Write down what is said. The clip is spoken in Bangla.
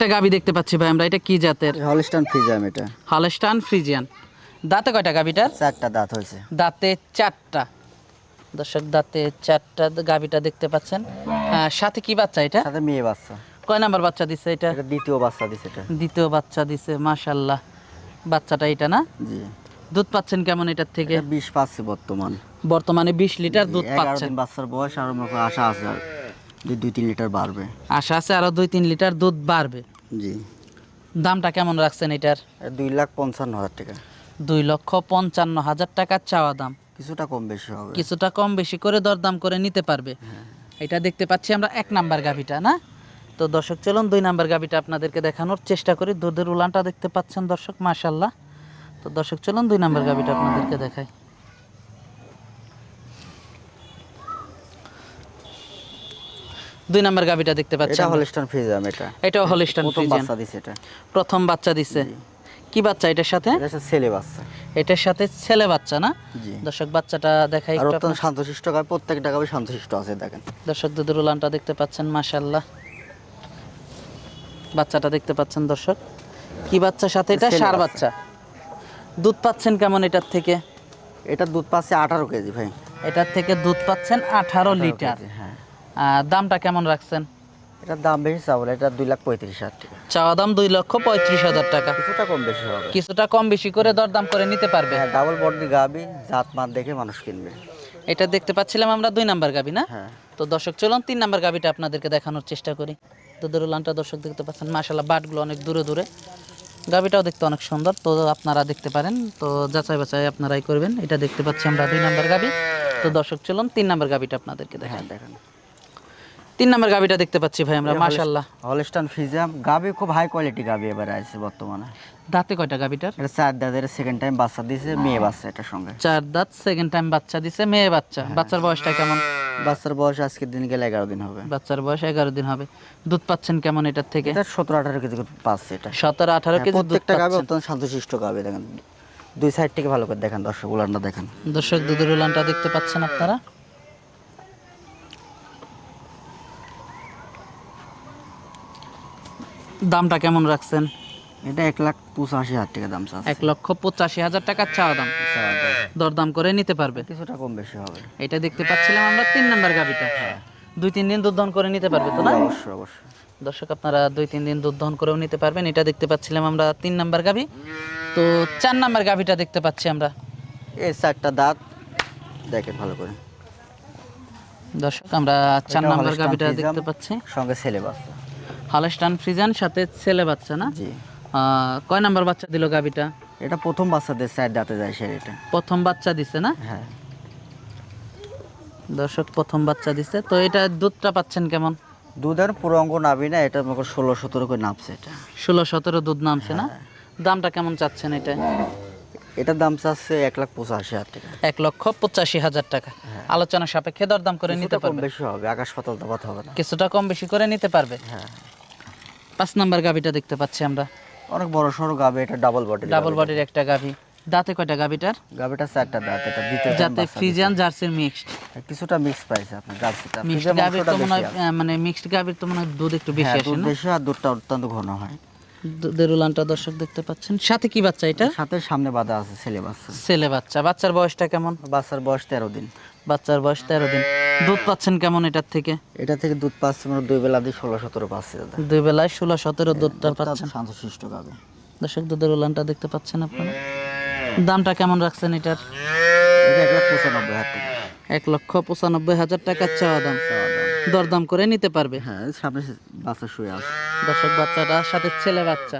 একটা গাবি দেখতে পাচ্ছি ভাই আমরা এটা কি জাতের? হলিস্টান ফ্রিজাম এটা। Holstein Friesian. দাঁতে কয়টা গাবিটার চারটা দাঁত হয়েছে। দাঁতে চারটা। দর্শক দাঁতে চারটা গাবিটা দেখতে পাচ্ছেন। সাথে কি বাচ্চা এটা? সাথে মেয়ে বাচ্চা। কয় নাম্বার বাচ্চা দিছে এটা? এটা দ্বিতীয় বাচ্চা দিছে এটা। দ্বিতীয় বাচ্চা দিছে মাশাল্লাহ বাচ্চাটা এটা না? জি। দুধ পাচ্ছেন কেমন এটার থেকে? বিষ পাচ্ছে বর্তমান। বর্তমানে বিশ লিটার দুধ পাচ্ছেন। বাচ্চার বয়স আর করো আশা আছে দুই তিন লিটার বাড়বে। আশা আছে আরও দুই তিন লিটার দুধ বাড়বে। জি। দামটা কেমন রাখছেন এটার? দুই লাখ পঞ্চান্ন হাজার টাকা। দুই লক্ষ পঞ্চান্ন হাজার টাকা চাওয়া দাম। কিছুটা কম বেশি হবে। কিছুটা কম বেশি করে দরদাম করে নিতে পারবে। এটা দেখতে পাচ্ছি আমরা এক নাম্বার গাভিটা না? তো দর্শক চলুন দুই নাম্বার গাভিটা আপনাদেরকে দেখানোর চেষ্টা করি। দুধের উলানটা দেখতে পাচ্ছেন দর্শক মাশাল্লাহ তো দর্শক চলুন দুই নাম্বার গাভিটা আপনাদেরকে দেখাই। দুই নাম্বার গাভিটা দেখতে এটা পাচ্ছেন। হলিস্টান ফ্রিজাম এটা। এটাও হলিস্টান প্রথম বাচ্চা দিছে এটা। প্রথম বাচ্চা দিছে। কি বাচ্চা এটার সাথে? এটা ছেলে বাচ্চা। এটার সাথে ছেলে বাচ্চা না? দর্শক বাচ্চাটা দেখাই একটু অত্যন্ত শান্তশিষ্ট গাবে প্রত্যেকটা গাবে শান্তশিষ্ট আছে দেখেন। দর্শক দুধের উলানটা দেখতে পাচ্ছেন মাশাল্লাহ বাচ্চাটা দেখতে পাচ্ছেন দর্শক। কি বাচ্চার সাথে এটা? সার বাচ্চা। বাচ্চা। দুধ পাচ্ছেন কেমন এটার থেকে? এটা দুধ পাচ্ছে আঠারো কেজি ভাই। এটার থেকে দুধ পাচ্ছেন আঠারো লিটার। হ্যাঁ। দামটা কেমন রাখছেন? এটার দাম বেশি চাবল এটা দুই লাখ পঁয়ত্রিশ হাজার টাকা। চাওয়া দাম দুই লক্ষ পঁয়ত্রিশ হাজার টাকা। কিছুটা কম বেশি হবে। কিছুটা কম বেশি করে দরদাম করে নিতে পারবে। হ্যাঁ ডাবল বডি গাবি জাত মান দেখে মানুষ কিনবে। এটা দেখতে পাচ্ছিলাম আমরা দুই নাম্বার গাবি না? হ্যাঁ। তো দর্শক চলুন তিন নাম্বার গাবিটা আপনাদেরকে দেখানোর চেষ্টা করি। দুধের উলানটা দর্শক দেখতে পাচ্ছেন মাশাল্লাহ বাটগুলো অনেক দূরে দূরে। গাবিটাও দেখতে অনেক সুন্দর তো আপনারা দেখতে পারেন। তো যাচাই বাছাই আপনারাই করবেন। এটা দেখতে পাচ্ছি আমরা দুই নাম্বার গাবি। তো দর্শক চলুন তিন নাম্বার গাবিটা আপনাদেরকে হ্যাঁ দেখেন। তিন নাম্বার গাবিটা দেখতে পাচ্ছি ভাই আমরা মাশাল্লাহ হলস্টান ফিজাম গাবি খুব হাই কোয়ালিটি গাবি এবারে আছে বর্তমানে। দাঁতে কয়টা গাবিটার এটা চার দাদের সেকেন্ড টাইম বাচ্চা দিয়েছে মেয়ে বাচ্চা এটার সঙ্গে। চার দাঁত সেকেন্ড টাইম বাচ্চা দিছে মেয়ে বাচ্চা। বাচ্চার বয়সটা কেমন? বাচ্চার বয়স আজকের দিন গেলে এগারো দিন হবে। বাচ্চার বয়স এগারো দিন হবে। দুধ পাচ্ছেন কেমন এটার থেকে? এটা সতেরো আঠারো কেজি করে পাচ্ছে এটা। সতেরো আঠারো হ্যাঁ, কেজি প্রত্যেকটা গাবি অত্যন্ত শান্তশিষ্ট গাবি দেখেন। দুই সাইড থেকে ভালো করে দেখেন দর্শক উলানটা দেখেন। দর্শক দুধের উলানটা দেখতে পাচ্ছেন আপনারা? দামটা কেমন রাখছেন? এটা এক লাখ পঁচাশি হাজার টাকা দাম এক লক্ষ পঁচাশি হাজার টাকার চাওয়া দাম। দরদাম করে নিতে পারবে। কিছুটা কম বেশি হবে। এটা দেখতে পাচ্ছিলাম আমরা তিন নাম্বার গাবিটা দুই তিন দিন দুধ দহন করে নিতে পারবে তো না? অবশ্যই অবশ্যই। দর্শক আপনারা দুই তিন দিন দুধ দহন করেও নিতে পারবেন। এটা দেখতে পাচ্ছিলাম আমরা তিন নাম্বার গাবি তো চার নাম্বার গাবিটা দেখতে পাচ্ছি আমরা। এই চারটা দাঁত দেখেন ভালো করে। দর্শক আমরা চার নাম্বার ফ্রিজিয়ান। দেখতে পাচ্ছি। সঙ্গে ছেলে বাচ্চা। হলস্টান ফ্রিজান সাথে ছেলে বাচ্চা না? জি। কয় নাম্বার বাচ্চা দিল গাবিটা এটা প্রথম বাচ্চা বাচ্চাদের চার দাঁতে যায় সে এটা। প্রথম বাচ্চা দিছে না? হ্যাঁ। দর্শক প্রথম বাচ্চা দিছে। তো এটা দুধটা পাচ্ছেন কেমন? দুধের পুরো অঙ্গ নাবি না এটা করো ষোলো সতেরো করে নামছে এটা। ষোলো সতেরো দুধ নামছে না? দামটা কেমন চাচ্ছেন এটা? এটার দাম চাচ্ছে এক লাখ পঁচাশি হাজার টাকা। এক লক্ষ পঁচাশি হাজার টাকা। আলোচনা সাপেক্ষে দরদাম করে নিতে পারবে। বেশি হবে আকাশ পাতাল তফাৎ হবে না। কিছুটা কম বেশি করে নিতে পারবে। হ্যাঁ। পাঁচ নাম্বার গাভিটা দেখতে পাচ্ছি আমরা। অনেক বড় সড়ো গাভি এটা ডাবল বডি ডাবল বডির একটা গাভি। দাঁতে কয়টা গাভিটার? গাভিটা চারটা দাঁত এটা দ্বিতীয় যাতে ফ্রিজিয়ান জার্সির মিক্সড কিছুটা মিক্স পাইছে আপনি জার্সিটা মিক্সড গাভির তো মনে মানে মিক্সড গাভির তো মনে দুধ একটু বেশি হ্যাঁ আসে না? বেশি আর দুধটা অত্যন্ত ঘন হয়। দুধের উলানটা দর্শক দেখতে পাচ্ছেন। সাথে কি বাচ্চা এটা? সাথে সামনে বাঁধা আছে ছেলে বাচ্চা। ছেলে বাচ্চা। বাচ্চার বয়সটা কেমন? বাচ্চার বয়স তেরো দিন। বাচ্চার বয়স তেরো দিন। দুধ পাচ্ছেন কেমন এটার থেকে? এটা থেকে দুধ পাচ্ছে মানে দুই বেলা দিয়ে ষোলো সতেরো পাচ্ছে দাদা। দুই বেলায় ষোলো সতেরো দুধটা পাচ্ছেন। শান্তশিষ্ট গাবে। দর্শক দুধের উলানটা দেখতে পাচ্ছেন আপনারা? দামটা কেমন রাখছেন এটার? এক লাখ পঁচানব্বই হাজার টাকা। এক লক্ষ পঁচানব্বই হাজার দাম চাওয়া দাম। দরদাম করে নিতে পারবে। হ্যাঁ সামনে বাচ্চা শুয়ে আছে। দর্শক বাচ্চাটা সাথে ছেলে বাচ্চা।